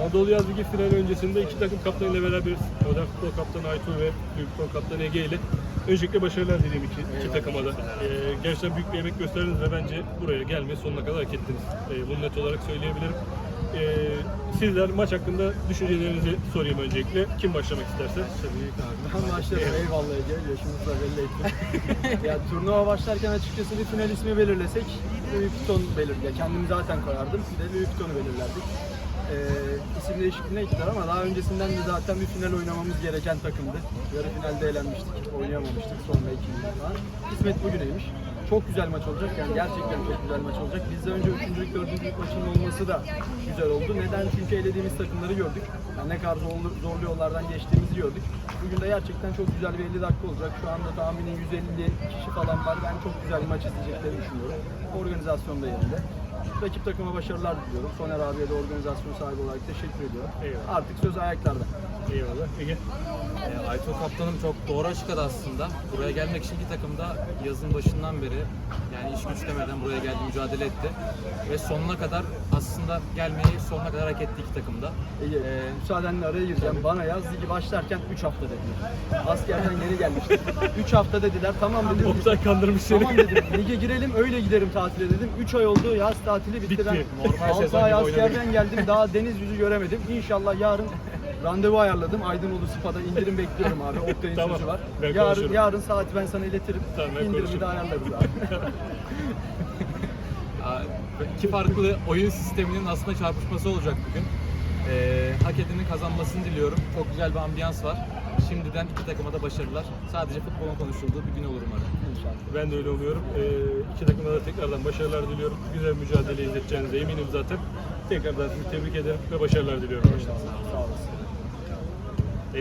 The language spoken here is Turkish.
Anadolu Yaz Ligi finali öncesinde iki takım kaptanıyla beraberiz. Modern Futbol Kaptanı Aytur ve Büyük Futbol Kaptanı Ege ile. Öncelikle başarılar dileyim iki, iki takıma da. Ee, gerçekten büyük bir emek gösterdiniz ve bence buraya gelmeyi sonuna kadar hak ettiniz. Ee, bunu net olarak söyleyebilirim. Ee, sizler maç hakkında düşüncelerinizi sorayım öncelikle. Kim başlamak isterse? Ben başlarım. Eyvallah Ege. Yaşımızı da belli ettim. ya turnuva başlarken açıkçası bir final ismi belirlesek Louis Vuitton belir. Ya kendimi zaten koyardım. Bir de Louis Vuitton'u belirlerdik. Ee, isim değişikliğine gittiler ama daha öncesinden de zaten bir final oynamamız gereken takımdı. Yarı finalde elenmiştik. Oynayamamıştık. Sonra ikinci falan. İsmet bugüneymiş. Çok güzel maç olacak. Yani gerçekten çok güzel maç olacak. Bizde önce üçüncülük, dördüncülük maçının olması da güzel oldu. Neden? Çünkü elediğimiz takımları gördük. Yani ne kadar zorlu, zorlu yollardan geçtiğimizi gördük. Bugün de gerçekten çok güzel bir 50 dakika olacak. Şu anda tahmini 150 kişi falan var. Ben çok güzel bir maç izleyeceklerini düşünüyorum. Organizasyon da yerinde. Rakip takıma başarılar diliyorum. Soner abiye de organizasyon sahibi olarak teşekkür ediyorum. Eyvallah. Artık söz ayaklarda. Eyvallah. Ege. E, Aytun kaptanım çok doğru açıkladı aslında. Buraya gelmek için iki takım da yazın başından beri yani iş güç demeden buraya geldi, mücadele etti. Ve sonuna kadar aslında gelmeyi sonuna kadar hak etti iki takım da. Ege, E, müsaadenle araya gireceğim. Bana yaz ligi başlarken 3 hafta dediler. Askerden yeni gelmiştim. 3 hafta dediler. Tamam dedim. Oktay kandırmış seni. Tamam dedim. Lige girelim öyle giderim tatile dedim. 3 ay oldu yaz tatili bitti. Bitti. Ben Normal 6 sezon ay askerden geldim. Daha deniz yüzü göremedim. İnşallah yarın randevu ayarladım. Aydınoğlu Spa'da indirim bekliyorum abi. Oktay'ın Tamam, sözü var. ben yarın, konuşurum. yarın saati ben sana iletirim. Tamam, ben İndirimi konuşurum. de ayarlarız abi. iki farklı oyun sisteminin aslında çarpışması olacak bugün. E, hak edenin kazanmasını diliyorum. Çok güzel bir ambiyans var. Şimdiden iki takıma da başarılar. Sadece futbolun konuşulduğu bir gün olur umarım. İnşallah. Ben de öyle umuyorum. Ee, iki takıma da tekrardan başarılar diliyorum. Güzel mücadele izleteceğinize eminim zaten. Tekrardan sizi tebrik ederim ve başarılar diliyorum. Sağ olasın.